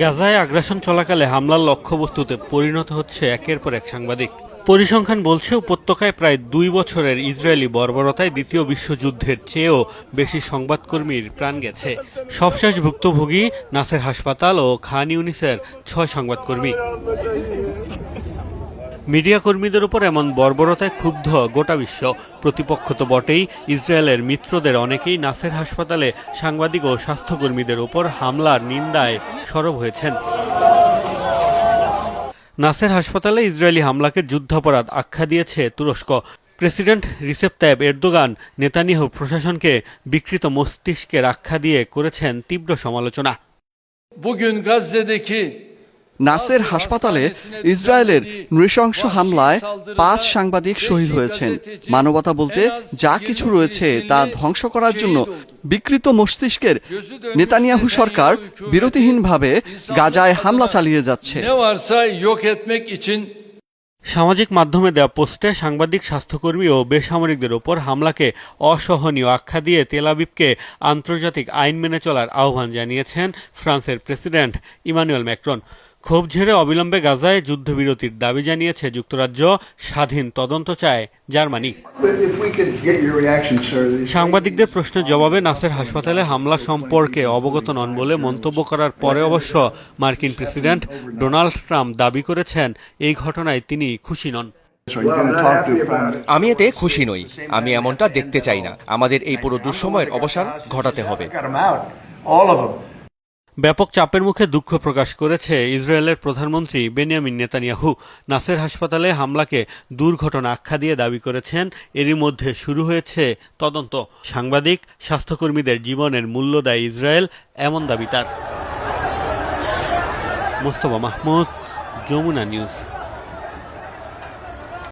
গাজায় আগ্রাসন চলাকালে হামলার লক্ষ্যবস্তুতে পরিণত হচ্ছে একের পর এক সাংবাদিক। পরিসংখ্যান বলছে, উপত্যকায় প্রায় দুই বছরের ইসরায়েলি বর্বরতায় দ্বিতীয় বিশ্বযুদ্ধের চেয়েও বেশি সংবাদকর্মীর প্রাণ গেছে। সবশেষ ভুক্তভোগী নাসের হাসপাতাল ও খান ইউনিসের ছয় সংবাদকর্মী। মিডিয়া কর্মীদের উপর এমন বর্বরতায় ক্ষুব্ধ গোটা বিশ্ব। প্রতিপক্ষ তো বটেই, ইসরায়েলের মিত্রদের অনেকেই নাসের হাসপাতালে সাংবাদিক ও স্বাস্থ্যকর্মীদের উপর হামলার নিন্দায় সরব হয়েছেন। নাসের হাসপাতালে ইসরায়েলি হামলাকে যুদ্ধাপরাধ আখ্যা দিয়েছে তুরস্ক। President Recep Tayyip Erdogan Netanyahu প্রশাসনকে বিকৃত মস্তিষ্কের আখ্যা দিয়ে করেছেন তীব্র সমালোচনা। নাসের হাসপাতালে ইসরায়েলের নৃশংস হামলায় পাঁচ সাংবাদিক শহীদ হয়েছেন। মানবতা বলতে যা কিছু রয়েছে তা ধ্বংস করার জন্য বিকৃত মস্তিষ্কের নেতানিয়াহু সরকার বিরতিহীনভাবে গাজায় হামলা চালিয়ে যাচ্ছে। সামাজিক মাধ্যমে দেওয়া পোস্টে সাংবাদিক, স্বাস্থ্যকর্মী ও বেসামরিকদের ওপর হামলাকে অসহনীয় আখ্যা দিয়ে তেলাবিবকে আন্তর্জাতিক আইন মেনে চলার আহ্বান জানিয়েছেন ফ্রান্সের প্রেসিডেন্ট ইমানুয়েল ম্যাক্রন। ক্ষোভ ঝেড়ে অবিলম্বে গাজায় যুদ্ধবিরতির দাবি জানিয়েছে যুক্তরাজ্য স্বাধীন তদন্ত চায় জার্মানি। সাংবাদিকদের প্রশ্নের জবাবে নাসের হাসপাতালে হামলা সম্পর্কে অবগত নন বলে মন্তব্য করার পরে অবশ্য মার্কিন প্রেসিডেন্ট ডোনাল্ড ট্রাম্প দাবি করেছেন, এই ঘটনায় তিনি খুশি নন। আমি এতে খুশি নই। আমি এমনটা দেখতে চাই না। আমাদের এই পুরো দুঃসময়ের অবসান ঘটাতে হবে। ব্যাপক চাপের মুখে দুঃখ প্রকাশ করেছে ইসরায়েলের প্রধানমন্ত্রী বেনিয়ামিন নেতানিয়াহু। নাসের হাসপাতালে হামলাকে দুর্ঘটনা আখ্যা দিয়ে দাবি করেছেন। এরই মধ্যে শুরু হয়েছে তদন্ত। সাংবাদিক, স্বাস্থ্যকর্মীদের জীবনের মূল্য দেয় ইসরায়েল, এমন দাবি তার। মোস্তফা মাহমুদ, যমুনা নিউজ।